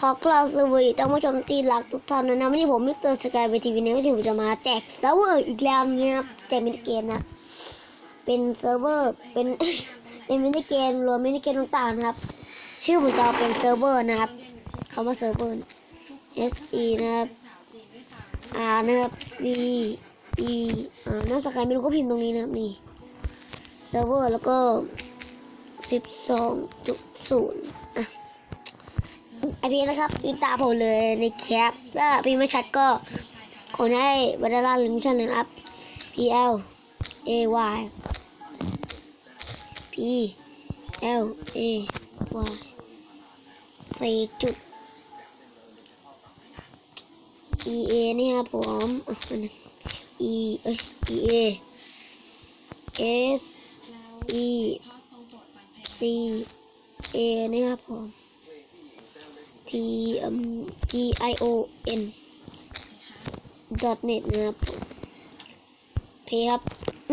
ขอกล่าวสวัสดีท่านผู้ชมที่รักทุกท่านนะวันนี้ผมมิสเตอร์สกายไปทีวีในวันนี้ผมจะมาแจกเซิร์ฟเวอร์อีกแล้วเนี่ยแจกมินิเกมนะเป็นเซิร์ฟเวอร์เป็นเป็นมินิเกมรวมมินิเกมต่างๆนะครับ ชื่อผมจะเอเป็นเซิร์ฟเวอร์นะครับคำว่าเซิร์ฟเวอร์ S E นะครับ R นะครับ V E อ่าน้องสกายไม่รู้ก็พิมพ์ตรงนี้นะครับนี่เซิร์ฟเวอร์แล้วก็สิบสองจุดศูนย์อะ ไอพีนะครับติดตามผมเลยในแคปถ้าพี่ไม่ชัดก็ขอให้บรรดาลิมชันนะครับ P L A Y P L A Y สี่จุด E A นี่ครับผมอัน E เอ้ย E A S E C A นี่ครับผม T um T I O N dot net นะครับเพครับ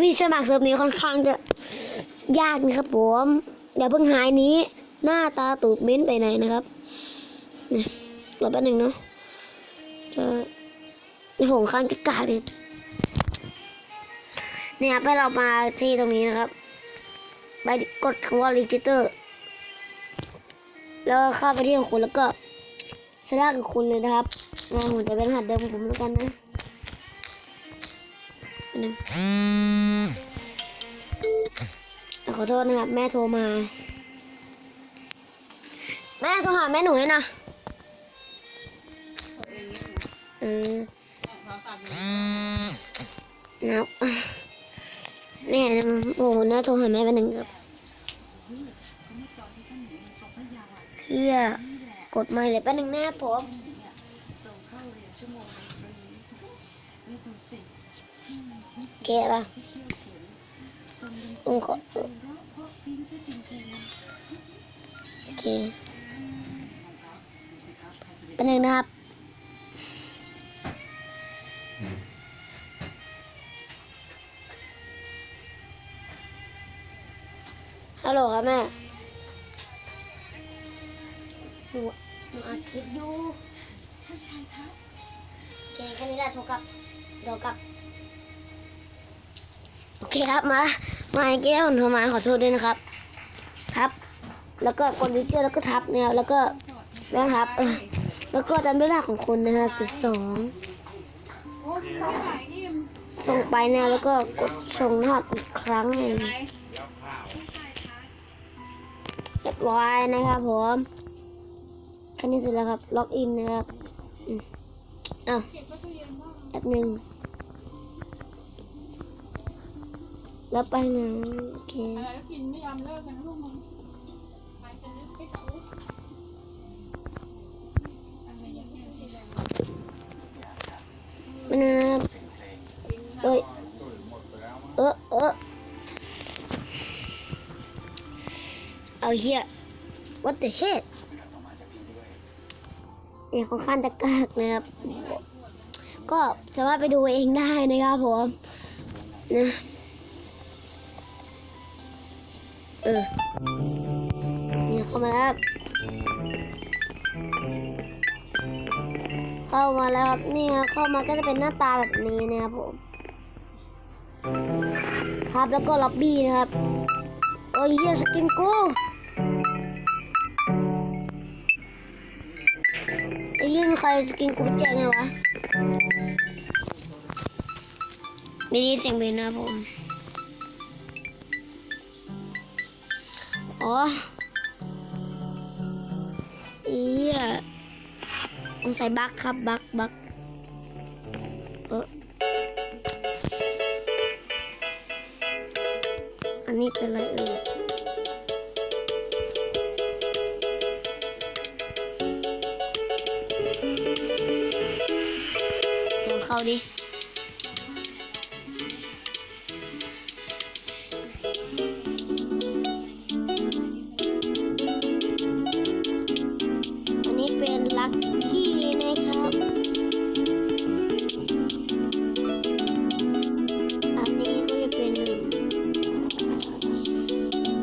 วิสมัครเซิร์ฟนี้ค่อนข้างจะยากนะครับผมอย่าเพิ่งหายนี้ หน้าตาตูดเม้นไปไหนนะครับเนี่ยรอแป๊บหนึ่งเนาะจะโอ้โหข้างจะกาดเลยเนี่ยครับให้เรามาที่ตรงนี้นะครับ ไปกดคำว่า register แล้วเข้าไปที่ของคุณแล้วก็ สลักของคุณเลยนะครับงานผมจะเป็นรหัสเดิมของผมแล้วกันนะนนึงขอโทษนะครับ แม่โทรมา แม่โทรหาแม่หนูให้นะเออนะครับแม่โอ้โหน่าโทรหาแม่เป็นหนึ่งครับเพื่อ กดไม่เลยแป๊บหนึงแน่ผมส่งเข้าเรียนชั่วโมงละฟรีนี่ดูสิแกะป่ะที่เที่ยวเขียนส่งเรียนต้องขอโอเคแป๊บหนึงนะครับฮัลโหลครับแม่ หนูอัดคลิปอยู่ท่านชายคะโอเคแค่นี้แหละโทรกลับเดี๋ยวกลับ โอเคครับมา มาไอ้แก้วโทรมาขอโทษด้วยนะครับ ครับ แล้วก็กดดิจิตอลแล้วก็ทับเนี่ยแล้วก็แล้วครับเออแล้วก็จำเวลาของคุณนะครับสิบสองส่งไปแนวแล้วก็กดส่งรหัสอีกครั้งหนึ่งเรียบร้อยนะครับผม แค่นี้เสร็จแล้วครับ ล็อกอินนะครับอืมอะแป๊บหนึ่งแล้วไปไหนโอเคอะไรก็กินไม่ยอมเลิกกันนะลูกมึงใครจะนึกไม่เขามันนะครับเอ้ยเออเออเอาเฮีย what the heck เนี่ยค่อนข้างจะกากนะครับ ก็สามารถไปดูเองได้นะครับผมนะเออเนี่ยเข้ามาแล้วเข้ามาแล้วครับนี่ครับเข้ามาก็จะเป็นหน้าตาแบบนี้นะครับผมครับแล้วก็ล็อบบี้นะครับโอ้ยเฮียสกินกู ไอ้เรื่องใครสกินกูแจงไงวะไม่ได้เสียงเบนนะผม อ๋อเอียสงสัยบักครับบักบักเอออันนี้เป็นอะไรเอ่ย เขาดิอันนี้เป็นลัคกี้นะครับ อันนี้ก็จะเป็น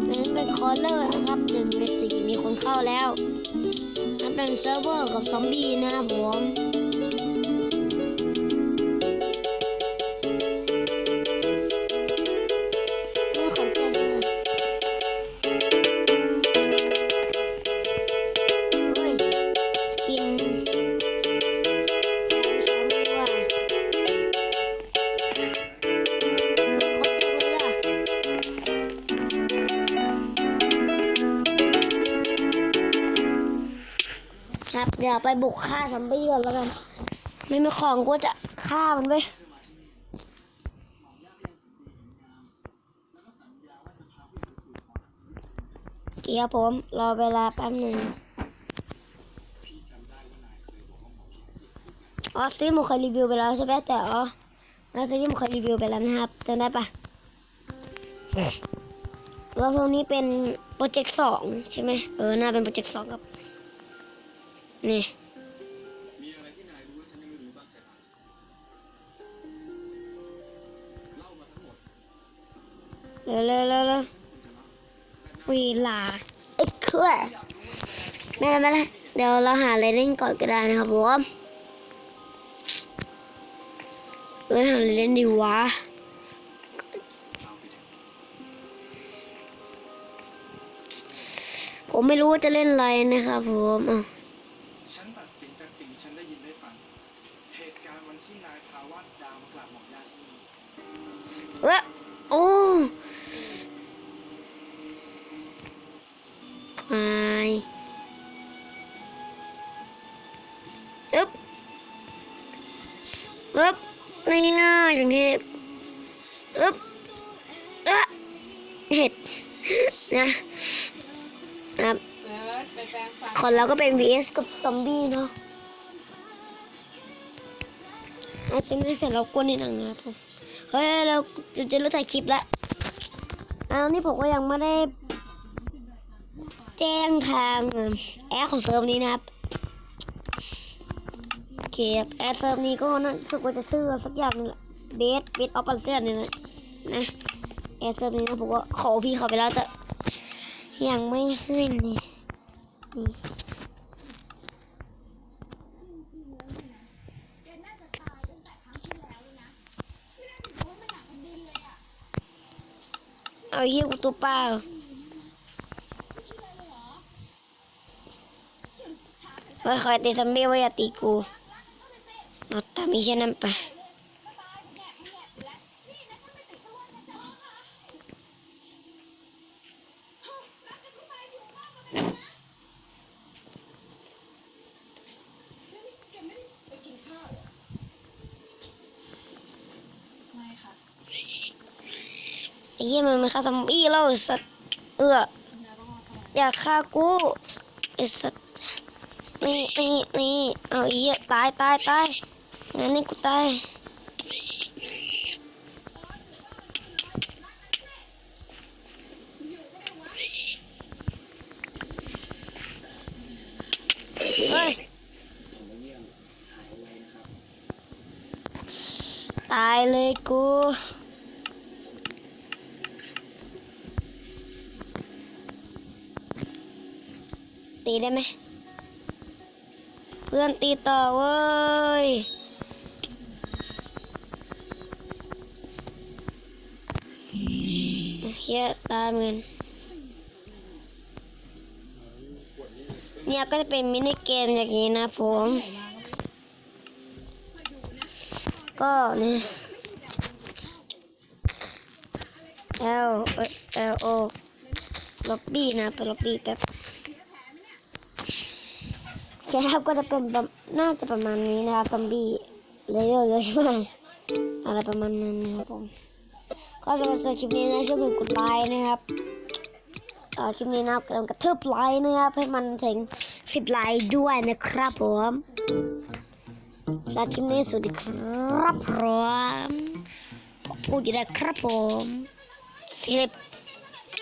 เป็นเป็นคอลเลอร์นะครับหนึ่งในสี่มีคนเข้าแล้วนั่นเป็นเซิร์ฟเวอร์กับซอมบี้นะครับผม ครับ เดี๋ยวไปบุกฆ่าซอมบี้ก่อนแล้วกัน ไม่มีของก็จะฆ่ามันไปเกียร์ผม รอเวลาแป๊บหนึ่งอ๋อซีหมูเคยรีวิวไปแล้วใช่ไหมแต่อ๋อแล้วซีหมูเคยรีวิวไปแล้วนะครับจำได้ปะแล้วพวกนี้เป็นโปรเจกต์สองใช่ไหมเออน่าเป็นโปรเจกต์สองครับ นี่มีอะไรที่นายรู้ว่าฉันยังไม่รู้บ้างใช่ไหมเล่ามาทั้งหมดเร็วเร็วเร็วเร็วเวลาเอ้ยคือไม่ละไม่ละเดี๋ยวเราหาอะไรเล่นก่อนก็ได้นะครับผมเอ้ยหาอะไรเล่นดีวะผมไม่รู้ว่าจะเล่นอะไรนะครับผมอะ ฉันตัดสินจากสิ่งที่ฉันได้ยินได้ฟัง เหตุการณ์วัน ที่นายพาวาดดาวมากราบหมอกญาติที่นี่เอ้ยโอ้ไปอึ๊บอึ๊บนี่นะอย่างนี้อึ๊บเอ๊ะเห็ดนะครับเออไปแปลงฟันคนเราก็เป็น vs กับซอมบี้เนาะ อาจจะไม่เสร็จเรากวนในหนังนะครับผมเฮ้ยเราจะจะเริ่มถ่ายคลิปแล้วอ้าวนี่ผมก็ยังไม่ได้ แจ้งทางแอร์ของเซิร์ฟนี้นะครับโอเคครับแอร์เซิร์ฟนี้ก็น่าสึกว่าจะชื่อสักอย่างนึงแหละเบสเบสออฟปันเซียนนี่แหละนะแอร์เซิร์ฟนี้นะผมก็ขอพี่เขาไปแล้วแต่ยังไม่ให้นี่นี่ เอาเฮียกูตัวเปล่าเฮ้ยคอยตีซัมบี้ไว้อย่าตีกูเอาตามมีแค่นั้นไปไอ้ เหี้ยมันไม่ฆ่าซัมบี้แล้วสัตว์เอออย่าฆ่ากูไอ้สัตว์นี่นี่นี่เอาไอ้เหี้ยตายตายตายงั้นนี่กูตายเฮ้ยตายเลยกู ตีได้ไหมเพื่อนตีต่อเว้ยเฮียตายเหมือนเนี่ยก็จะเป็นมินิเกมอย่างนี้นะผม ก็เนี่ย L L O ล็อบบี้นะไปล็อบบี้แป๊บ คครับก็จะเป็นน่าจะประมาณนี้นะครับซอมบี้เลเยอร์เยอะใช่ไหมอะไรประมาณนั้นนะครับผมก็สำหรับคลิปนี้นะช่วยกดไลค์นะครับต่อคลิปนี้นะครับกำลังกระทืบไลค์นะครับให้มันถึงสิบไลค์ด้วยนะครับผมสำหรับคลิปนี้สวัสดีครับผมพูดอยู่แล้ครับผมสิบ